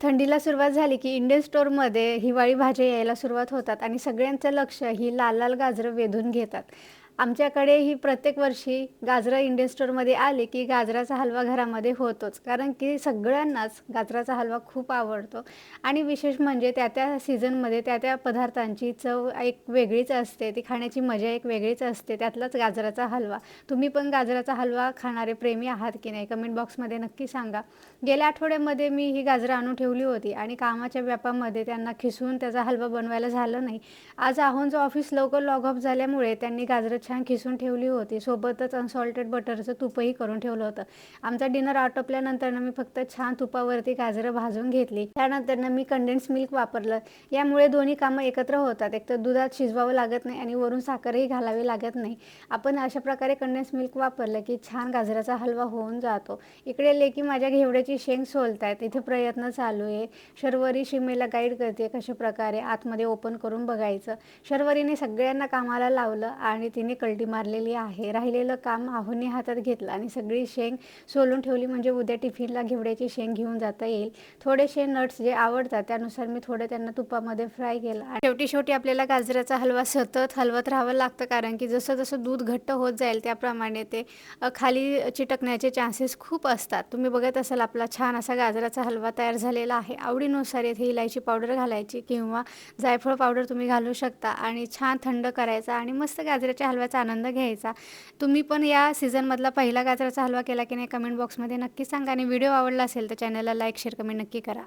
थंडीला सुरुवात झाली की इंडियन स्टोअरमध्ये हिवाळी भाज्या यायला सुरुवात होतात आणि सगळ्यांचं लक्ष ही लाल लाल गाजरं वेधून घेतात. आमच्याकडे ही प्रत्येक वर्षी गाजरं इंडियन स्टोअरमध्ये आले की गाजराचा हलवा घरामध्ये होतोच. कारण की सगळ्यांनाच गाजराचा हलवा खूप आवडतो. आणि विशेष म्हणजे त्या त्या सीझनमध्ये त्या त्या पदार्थांची चव एक वेगळीच असते. ती खाण्याची मजा एक वेगळीच असते. त्यातलाच गाजराचा हलवा. तुम्ही पण गाजराचा हलवा खाणारे प्रेमी आहात की नाही? कमेंट बॉक्समध्ये नक्की सांगा. गेल्या आठवड्यामध्ये मी ही गाजरं आणून ठेवली होती आणि कामाच्या व्यापामध्ये त्यांना खिसून त्याचा हलवा बनवायला झालं नाही. आज आहोंचं ऑफिस लवकर लॉग ऑफ झाल्यामुळे त्यांनी गाजरं छान खिसून ठेवली होती. सोबतच अनसॉल्टेड बटरचं तुपही करून ठेवलं होतं. आमचा डिनर आटोपल्यानंतर मी फक्त छान तुपावरती गाजरं भाजून घेतली. त्यानंतर मी कंडेन्स मिल्क वापरलं. यामुळे दोन्ही कामं एकत्र होतात. एक तर दुधात शिजवावं लागत नाही आणि वरून साखरही घालावी लागत नाही. आपण अशा प्रकारे कंडेन्स मिल्क वापरलं की छान गाजराचा हलवा होऊन जातो. इकडे लेकी माझ्या घेवड्याची शेंग सोलत आहेत इथे प्रयत्न चालू आहे. शर्वरी शिमेला गाईड करते कशा प्रकारे आतमध्ये ओपन करून बघायचं. शर्वरीने सगळ्यांना कामाला लावलं आणि तिने कलटी मारलेली आहे. राहिलेलं काम आहुने हातात घेतलं आणि सगळी शेंग सोलून ठेवली म्हणजे उद्या टिफिनला घेवड्याची शेंग घेऊन जाता येईल. थोडेसे नट्स जे आवडतात त्यानुसार मी थोडं त्यांना तुपामध्ये फ्राय केलं. आणि शेवटी शेवटी आपल्याला गाजराचा हलवा सतत हलवत राहावं लागतं कारण की जसं जसं दूध घट्ट होत जाईल त्याप्रमाणे ते खाली चिटकण्याचे चान्सेस खूप असतात. तुम्ही बघत असाल आपला छान असा गाजराचा हलवा तयार झालेला आहे. आवडीनुसार येथे इलायची पावडर घालायची किंवा जायफळ पावडर तुम्ही घालू शकता आणि छान थंड करायचा आणि मस्त गाजराच्या हलव्याचा आनंद घ्यायचा. तुम्ही पण या सीझनमधला पहिला गाजराचा हलवा केला की नाही कमेंट बॉक्समध्ये नक्की सांगा. आणि व्हिडिओ आवडला असेल तर चॅनलला लाईक शेअर कमेंट नक्की करा.